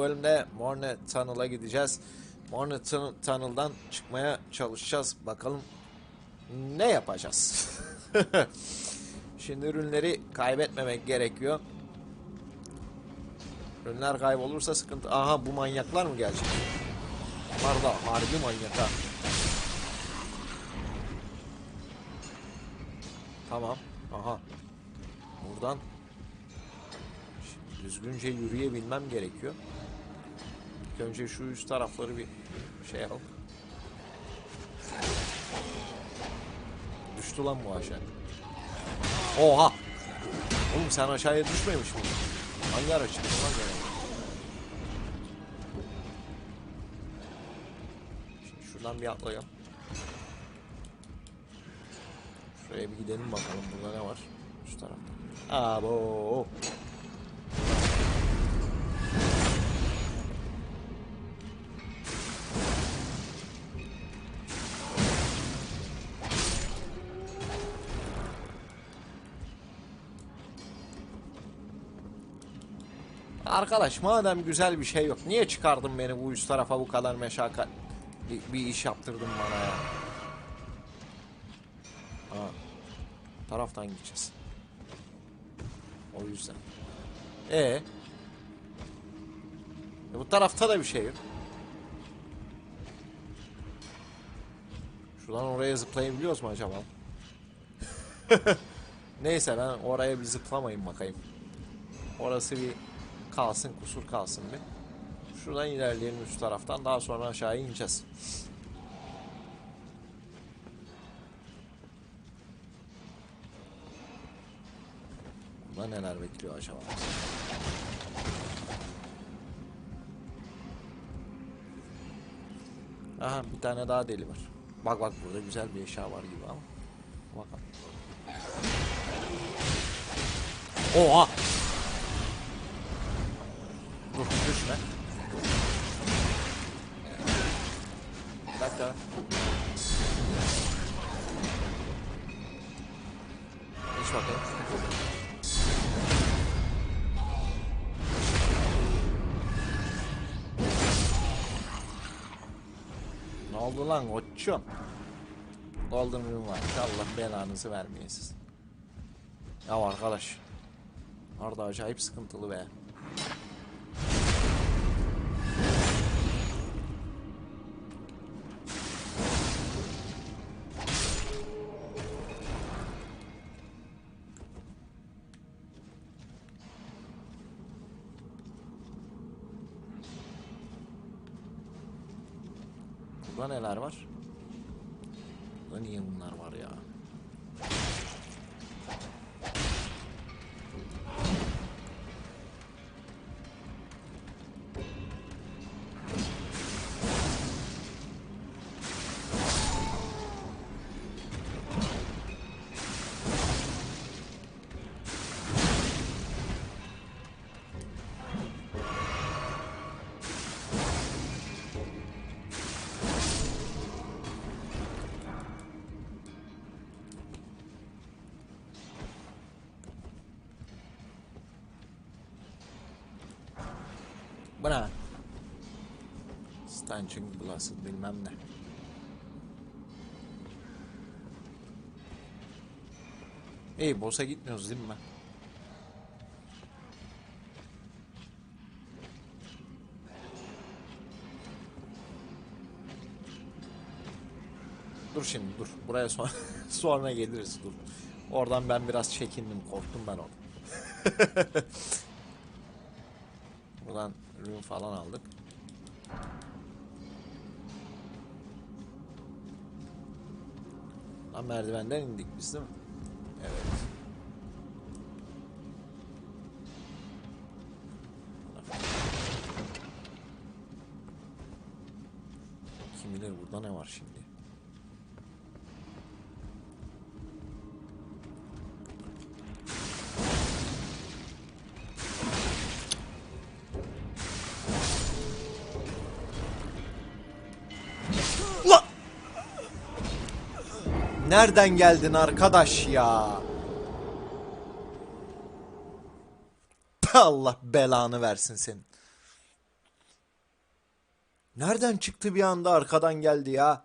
bölümde Morne Tunnel'a gideceğiz. Morne Tun- Tunnel'dan çıkmaya çalışacağız. Bakalım ne yapacağız? Şimdi ürünleri kaybetmemek gerekiyor. Ürünler kaybolursa sıkıntı. Aha bu manyaklar mı gelecek? Bunlar da harbi manyak. Tamam. Aha. Buradan düzgünce yürüyebilmem gerekiyor. İlk önce şu üst tarafları bir şey yapalım. Düştü lan bu aşağı. Oha! Oğlum sen aşağıya düşmemiş miydin? Hangi ara çıktın lan gene? Şuradan bir atlayalım. Şuraya bir gidelim bakalım burada ne var? Şu tarafta. Abo. Arkadaş madem güzel bir şey yok niye çıkardın beni bu üst tarafa bu kadar meşakkat bir, bir iş yaptırdın bana ya. Ha. Taraftan gideceğiz. O yüzden. E e bu tarafta da bir şey yok. Şuradan oraya zıplayabiliyoruz mu acaba? Neyse ben oraya bir zıplamayayım bakayım. Orası bir kalsın kusur kalsın bir. Şuradan ilerleyelim üst taraftan daha sonra aşağıya ineceğiz. Burada neler bekliyor acaba? Aha bir tane daha deli var. Bak bak burada güzel bir eşya var gibi ama. Bakalım. Oha! Dur düşme. Dakika. İç bakayım. Ne oldu lan koçum? Golden Room var. Allah belanızı vermeyin siz. Ya arkadaş. Arda acayip sıkıntılı be. Bu ne? Stanching Blast bilmem ne. İyi boss'a gitmiyoruz değil mi? Dur şimdi dur. Buraya sonra sonra geliriz dur. Oradan ben biraz çekindim, korktum ben orada. Buradan ürün falan aldık. Lan merdivenden indik biz değil mi? Evet. Kim bilir burada ne var şimdi? Nereden geldin arkadaş ya? Allah belanı versin senin. Nereden çıktı bir anda arkadan geldi ya?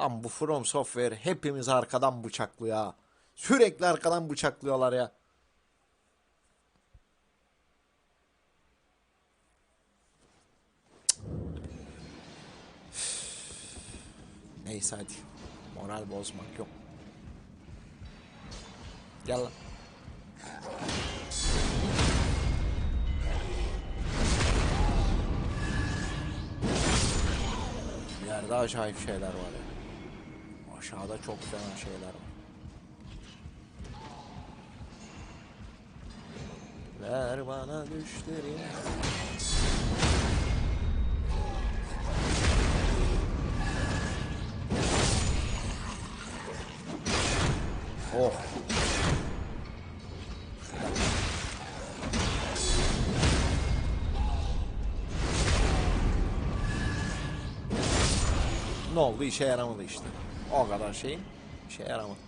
Lan bu From Software hepimiz arkadan bıçaklıyor ya. Sürekli arkadan bıçaklıyorlar ya. Neyse hadi. Moral bozmak yok. Gel lan. Yerde acayip şeyler var ya. Aşağıda çok fena şeyler var. Ver bana düşlerini. Ne oldu? İşe yaramadı işte. O kadar şeyin işe yaramadı.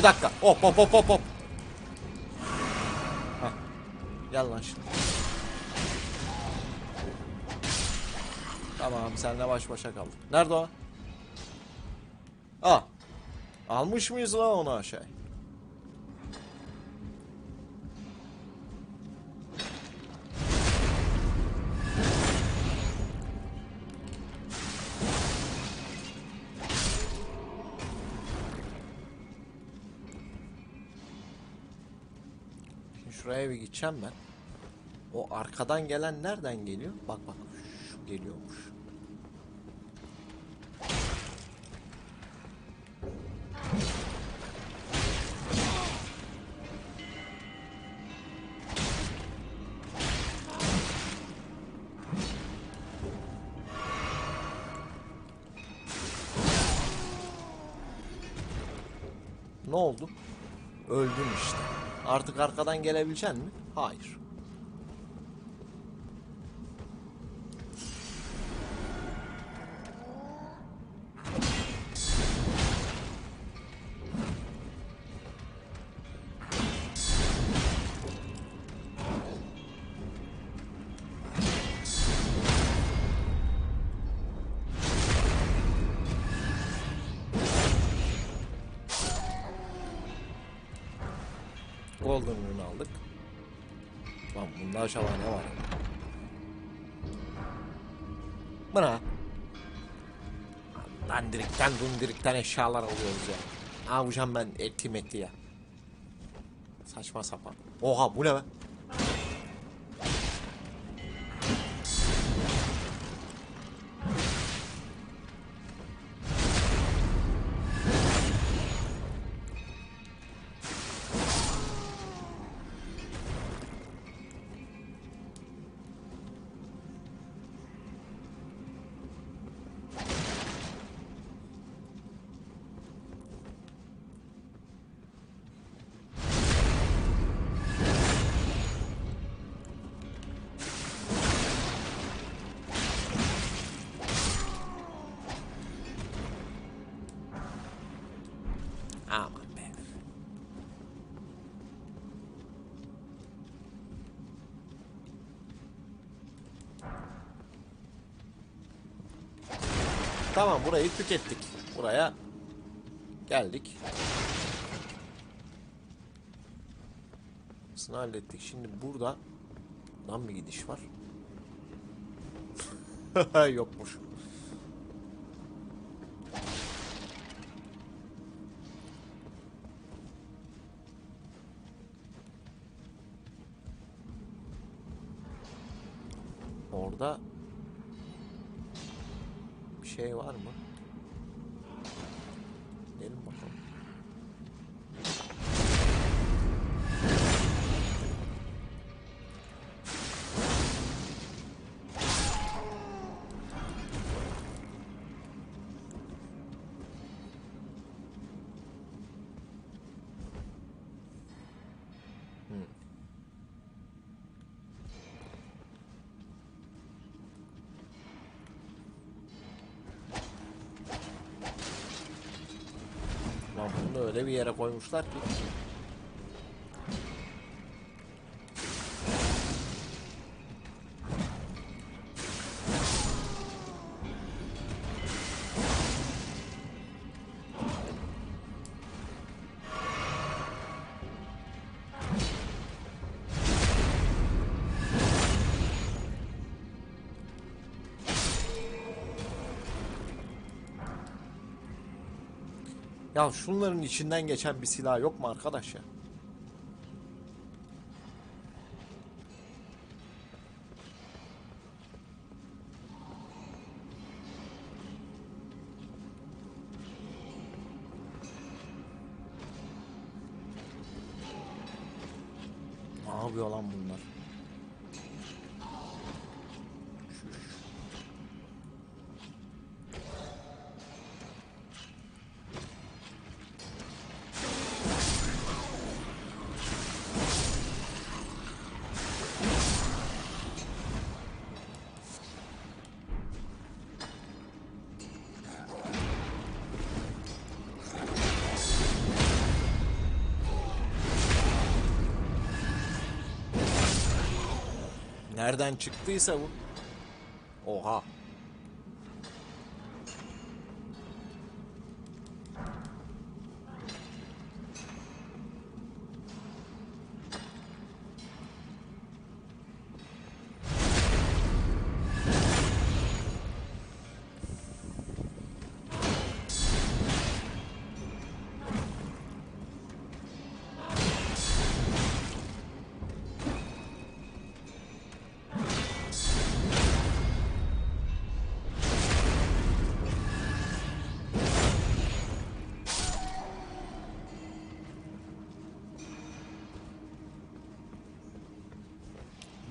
Bir dakika. Hop hop hop hop hop. Hah. Gel lan şimdi. Tamam senle baş başa kaldık. Nerede o? Aa. Almış mıyız lan onu aşağı? Şimdi şuraya bir gideceğim ben. O arkadan gelen nereden geliyor? Bak bak şu geliyormuş. Artık arkadan gelebilecek mi? Hayır. Golden Rune aldık. Lan bunda acaba ne var? Bu ne? Dandirikten dundirikten eşyalar alıyoruz ya. Ne yapacağım ben eti meti ya. Saçma sapan. Oha bu ne be? Tamam burayı tükettik. Buraya geldik. Sını hallettik. Şimdi burada lan bir gidiş var. Yokmuş. Öyle bir yere koymuşlar ki. Ya şunların içinden geçen bir silah yok mu arkadaş ya? Ne yapıyor lan bunlar? Nereden çıktıysa bu.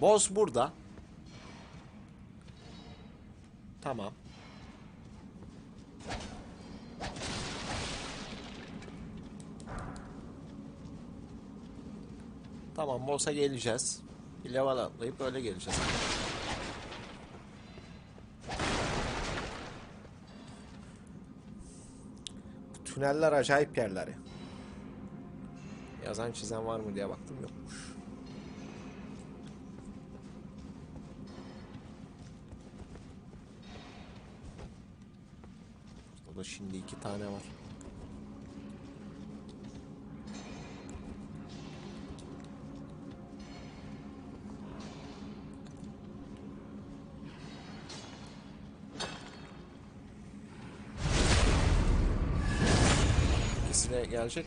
Boss burada. Tamam. Tamam boss'a geleceğiz. Bir level atlayıp öyle geleceğiz. Bu tüneller acayip yerleri. Yazan çizen var mı diye baktım yokmuş. O da şimdi iki tane var. Gelecek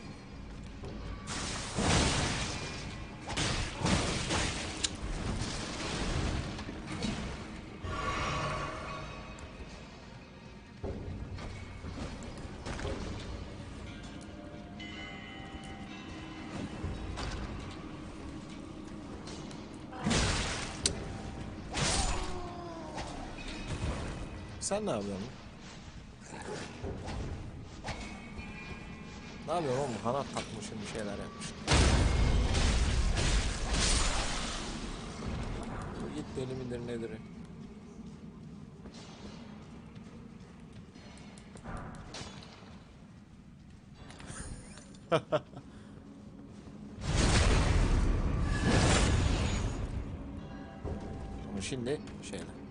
Sen ne yapıyorsun? Ne yapıyorsun oğlum? Kanat takmışsın bir şeyler yapmışsın. Bu Git deli midir nedir? Ama şimdi şeyler.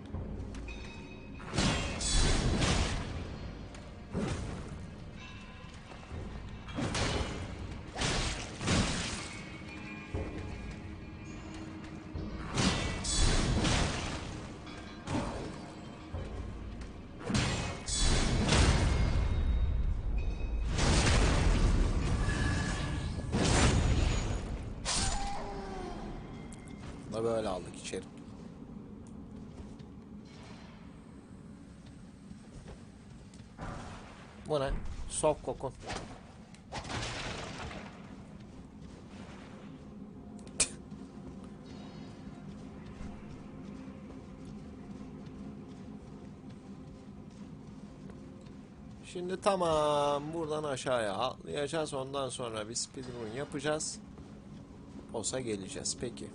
Böyle aldık içeri. Bu ne? Sok kokun. Şimdi tamam buradan aşağıya atlayacağız ondan sonra bir speedrun yapacağız. Olsa geleceğiz peki.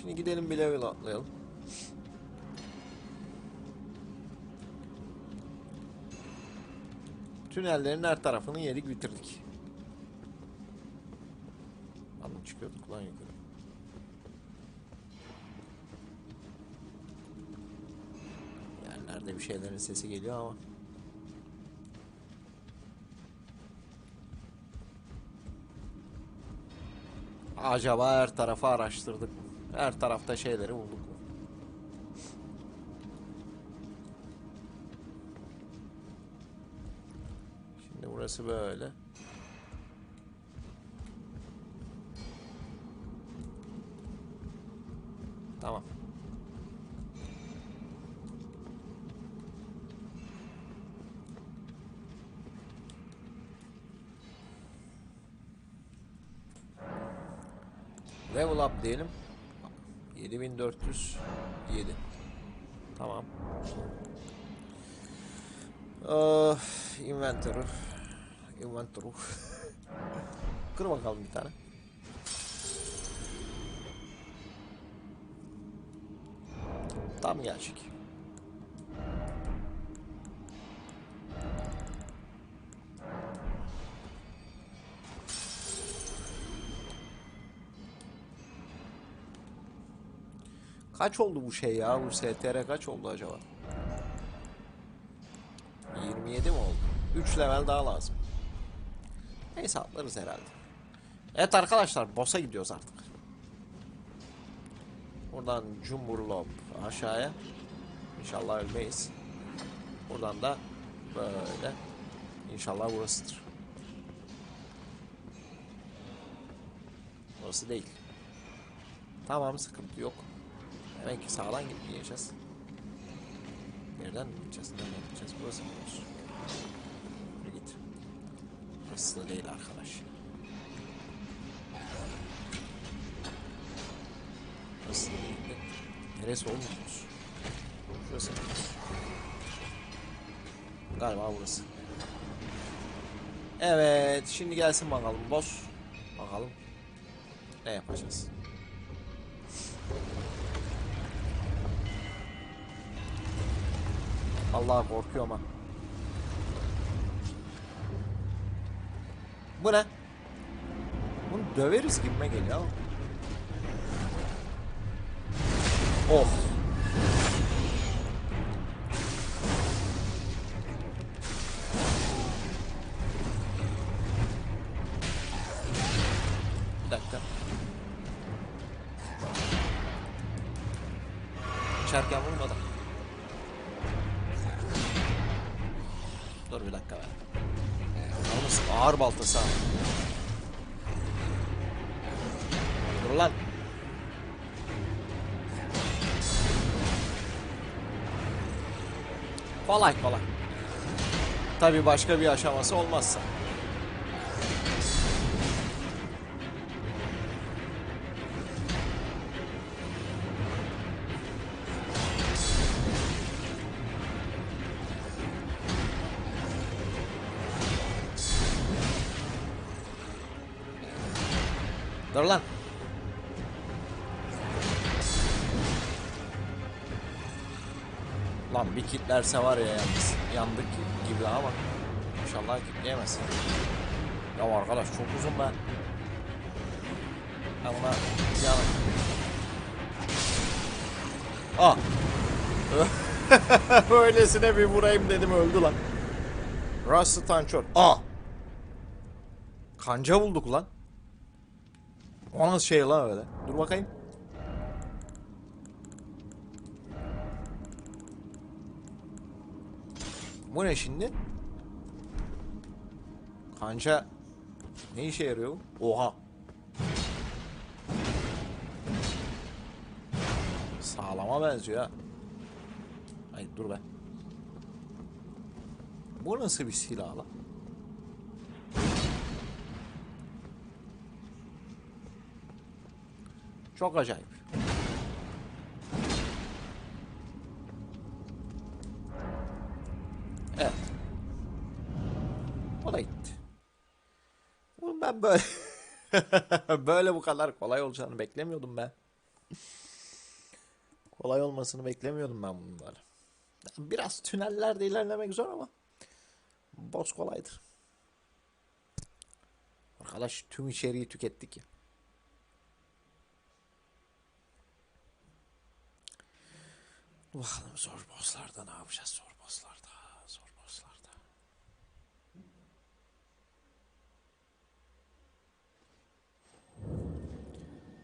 Şimdi gidelim bir level atlayalım. Tünellerin her tarafını yedik bitirdik. Anladım çıkıyorduk lan yukarı. Yerlerde bir şeylerin sesi geliyor ama. Acaba her tarafı araştırdık mı? Her tarafta şeyleri bulduk? Şimdi burası böyle. Tamam. Level up diyelim. 7407. Tamam. Uh, inventory. Inventory. Kır bakalım bir tane. Tam gerçek. Kaç oldu bu şey ya? Bu STR kaç oldu acaba? 27 mi oldu? 3 level daha lazım. Neyse atlarız herhalde. Evet arkadaşlar boss'a gidiyoruz artık. Buradan Cumburlop aşağıya. İnşallah ölmeyiz. Buradan da böyle. İnşallah burasıdır. Burası değil. Tamam sıkıntı yok. Demek ki sağdan gitmeyeceğiz. Nereden mi gideceğiz? Nereden gideceğiz? Burası mı burası? Yürü git. Burası da değil arkadaş. Burası da değil de. Neresi olmuş? Şurası mı? Galiba burası. Evet. Şimdi gelsin bakalım boss. Bakalım. Ne yapacağız? Allah korkuyorum ha. Bu ne? Bunu döveriz gibime geliyor. Of. Kolay kolay. Tabi başka bir aşaması olmazsa. Kitlerse var ya yalnız. Yandık gibi ama. İnşallah kitleyemez. Ya arkadaş çok uzun be. Ben buna yan... Ah. Öylesine bir vurayım dedim öldü lan. Rusty Tançor. Ah. Kanca bulduk lan. O nasıl şey lan öyle? Dur bakayım. Bu ne şimdi? Kanca ne işe yarıyor? Oha. Sağlama benziyor ha. Ay dur be. Bu nasıl bir silah lan? Çok acayip. Evet. O da gitti. Oğlum ben böyle böyle bu kadar kolay olacağını beklemiyordum ben. Kolay olmasını beklemiyordum ben bunları. Biraz tünellerde ilerlemek zor ama boss kolaydır. Arkadaş tüm içeriği tükettik ya. Bakalım zor bosslarda ne yapacağız zor bosslarda. Zor bosslarda.